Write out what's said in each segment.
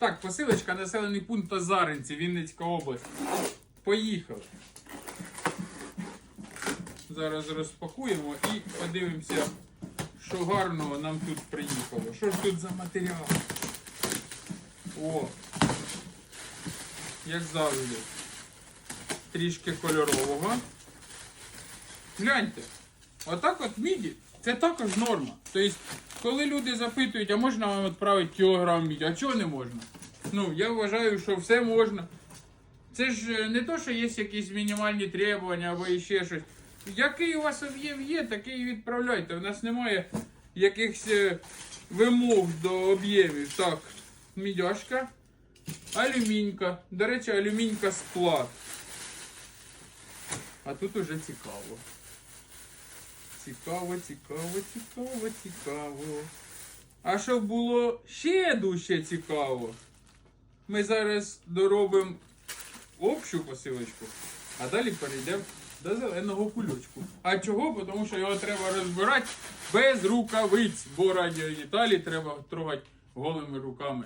Так, посилочка, населений пункт Озаринці, Вінницька область. Поїхали. Зараз розпакуємо і подивимося, що гарного нам тут приїхало. Що ж тут за матеріал? О! Як завжди. Трішки кольорового. Гляньте, отак от міді, це також норма. Тобто, коли люди запитують, а можна вам відправити кілограм міді, а чого не можна? Ну, я вважаю, що все можна. Це ж е, не то, що є якісь мінімальні требування або ще щось. Який у вас об'єм є, такий і відправляйте. У нас немає якихось е, вимог до об'ємів. Так, мідяшка, алюмінька. До речі, алюмінька склад. А тут уже цікаво. Цікаво, цікаво, цікаво, цікаво. А щоб було ще дужче цікаво, ми зараз доробимо общу посилочку, а далі перейдемо до зеленого кульочку. А чого? Тому що його треба розбирати без рукавиць, бо радіометалі треба трогати голими руками.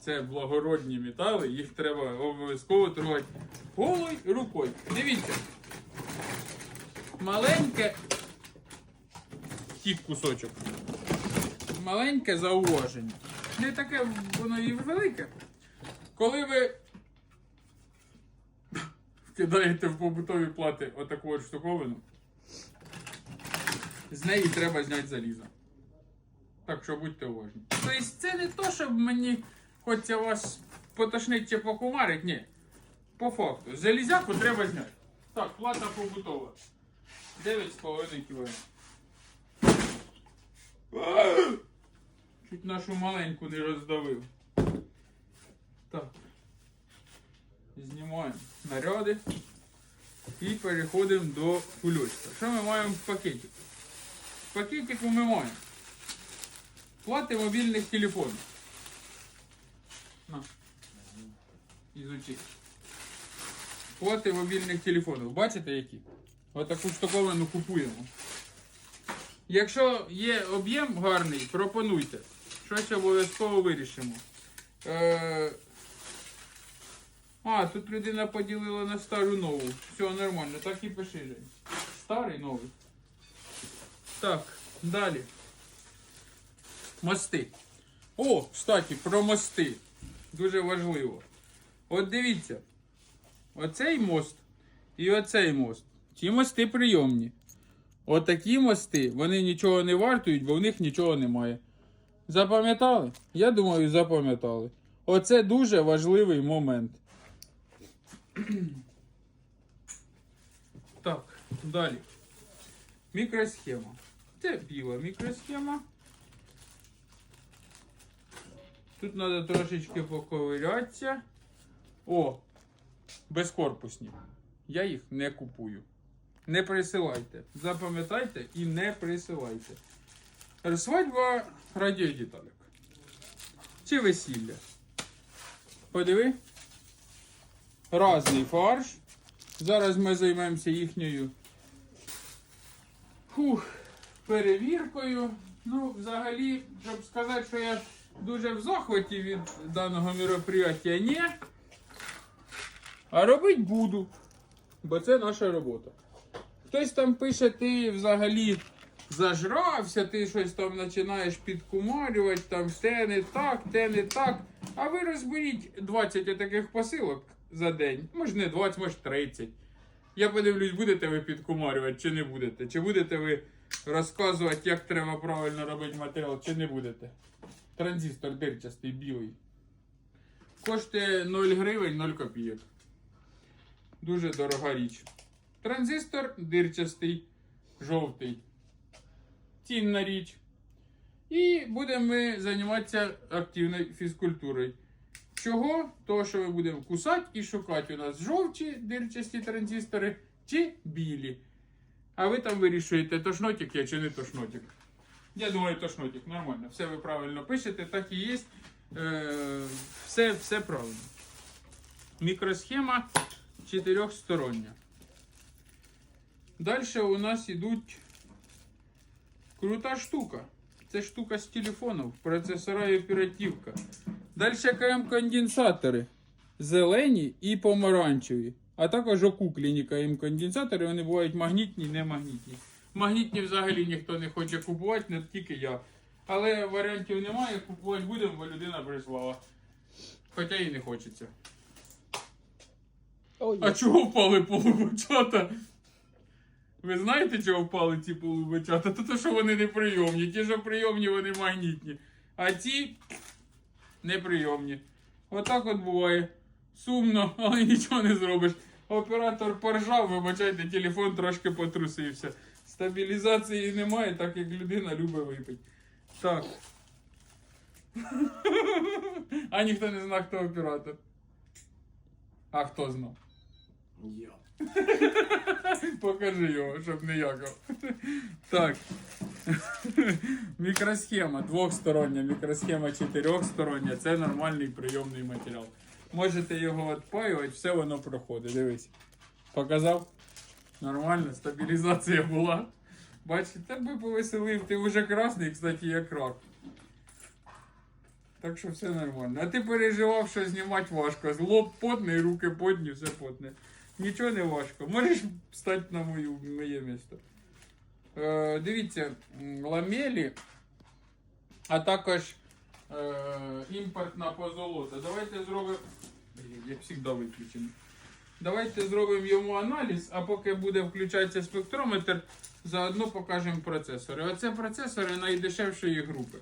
Це благородні метали, їх треба обов'язково трогати голою рукою. Дивіться. Маленьке тік кусочок. Маленьке зауваження. Не таке воно і велике. Коли ви вкидаєте в побутові плати отаку от штуковину, з неї треба зняти залізо. Так що будьте уважні. Тобто це не то, щоб мені хочеться вас потошнити чи покумарить, ні. По факту. Залізяку треба зняти. Так, плата побутова. 9,5 кг. Чуть нашу маленьку не роздавив. Так. Знімаємо снаряди і переходимо до кульочка. Що ми маємо в пакеті? В пакетику ми маємо плати мобільних телефонів. На. Ізучи. Плати мобільних телефонів. Бачите які? Отаку штуковину купуємо. Якщо є об'єм гарний, пропонуйте. Щось обов'язково вирішимо. Е... А, тут людина поділила на стару нову. Все нормально, так і пиши. Жень. Старий новий. Так, далі. Мости. О, кстати, про мости. Дуже важливо. От дивіться. Оцей мост і оцей мост. Ті мости прийомні. Отакі мости, вони нічого не вартують, бо в них нічого немає. Запам'ятали? Я думаю, запам'ятали. Оце дуже важливий момент. Так, далі. Мікросхема. Це біла мікросхема. Тут треба трошечки поковирятися. О, безкорпусні. Я їх не купую. Не присилайте. Запам'ятайте і не присилайте. Свадьба радіодеталек. Чи весілля. Подиви. Разний фарш. Зараз ми займемося їхньою фух, перевіркою. Ну, взагалі, щоб сказати, що я дуже в захваті від даного мероприятия, ні. А робити буду. Бо це наша робота. Хтось там пише, ти взагалі зажрався, ти щось там починаєш підкумарювати, там те не так, те не так. А ви розберіть 20 таких посилок за день. Може не 20, може 30. Я подивлюсь, будете ви підкумарювати чи не будете. Чи будете ви розказувати, як треба правильно робити матеріал, чи не будете. Транзистор дирчастий, білий. Коштує 0 гривень 0 копійок. Дуже дорога річ. Транзистор дирчастий, жовтий. Цінна річ. І будемо ми займатися активною фізкультурою. Чого? Того, що ми будемо кусати і шукати у нас жовті дирчасті транзистори чи білі. А ви там вирішуєте, тошнотик я чи не тошнотик. Я думаю, тошнотик, нормально. Все ви правильно пишете, так і є. Е, все, все правильно. Мікросхема чотирьохстороння. Далі у нас йдуть крута штука. Це штука з телефонів, процесора і оперативка. Далі КМ конденсатори. Зелені і помаранчеві. А також окуклені КМ конденсатори, вони бувають магнітні і немагнітні. Магнітні взагалі ніхто не хоче купувати, не тільки я. Але варіантів немає, купувати будемо, бо людина прислала. Хоча і не хочеться. Ой, А чого впали полубочата? Ви знаєте, чого впали ці полубочата? Та то, що вони неприйомні. Ті, що прийомні, вони магнітні. А ці неприйомні. Отак от буває. Сумно, але нічого не зробиш. Оператор поржав, вибачайте, телефон трошки потрусився. Стабілізації немає, так як людина любить випити. Так. А ніхто не знає, хто оператор. А хто знав? Я. Покажи його, щоб не якав. Так. Мікросхема двохстороння, мікросхема чотирьохстороння. Це нормальний прийомний матеріал. Можете його відпаювати, все воно проходить. Дивись. Показав? Нормально, стабілізація була. Бачите, тебе повеселив. Ти вже красний, кстати, як рак. Так що все нормально. А ти переживав, що знімати важко. Лоб потний, руки потні, все потне. Нічого не важко. Можеш стати на мою, моє місце. Е, дивіться, ламелі, а також е, імпортна позолота. Давайте зробимо. Як завжди виключений. Давайте зробимо йому аналіз, а поки буде включатися спектрометр, заодно покажемо процесори. Оце процесори найдешевшої групи.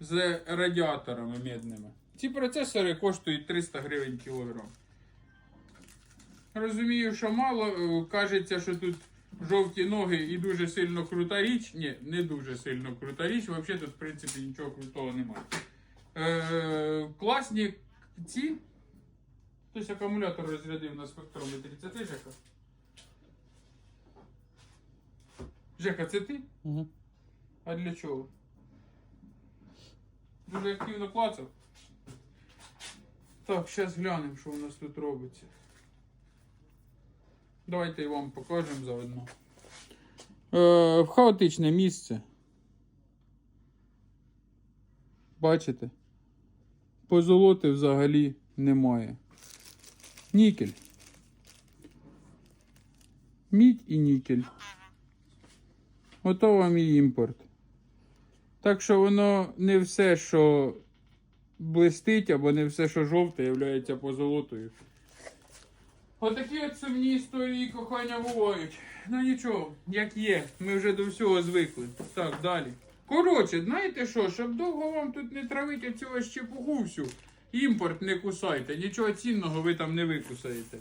З радіаторами медними. Ці процесори коштують 300 гривень кілограм. Розумію, що мало. е, Кажеться, що тут жовті ноги і дуже сильно крута річ. Ні, не дуже сильно крута річ. Взагалі тут, в принципі, нічого крутого немає. Е, класні ці. Хтось акумулятор розрядив на спектрометрі. Це ти, Жека? Жека, це ти? Угу. А для чого? Дуже активно клацав. Так, зараз глянемо, що у нас тут робиться. Давайте і вам покажемо заодно. Е, в хаотичне місце. Бачите? Позолоти взагалі немає. Нікель. Мідь і нікель. Ото і імпорт. Так що воно не все, що блистить, або не все, що жовте, є позолотою. Отакі от сумні історії кохання бувають. Ну нічого, як є, ми вже до всього звикли. Так, далі. Коротше, знаєте що, щоб довго вам тут не травити цього щепуху всю, імпорт не кусайте, нічого цінного ви там не викусаєте.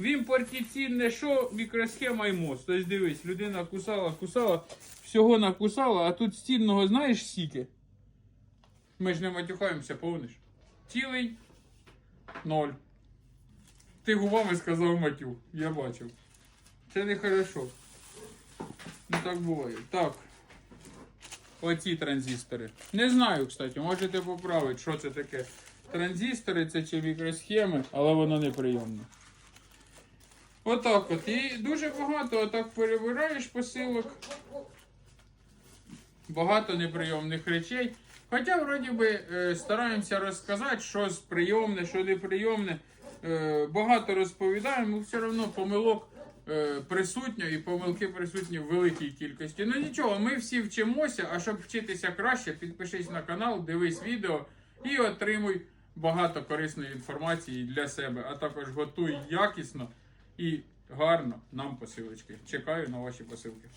В імпорті цінне що? Мікросхема і мост. Тобто дивись, людина кусала, кусала, всього накусала, а тут з цінного знаєш скільки? Ми ж не матюхаємося, повниш. Цілий ноль. Ти губами сказав матюх, я бачив. Це не хорошо. Ну так буває. Так. Оці транзистори. Не знаю, кстати, можете поправити, що це таке. Транзистори це чи мікросхеми, але воно неприємне. Отак от. І дуже багато отак перебираєш посилок. Багато неприйомних речей. Хоча, вроді би, е, стараємося розказати, що прийомне, що неприйомне. Е, Багато розповідаємо, все одно помилок е, присутньо і помилки присутні в великій кількості. Ну нічого, ми всі вчимося, а щоб вчитися краще, підпишись на канал, дивись відео і отримуй багато корисної інформації для себе, а також готуй якісно і гарно нам посилочки. Чекаю на ваші посилки.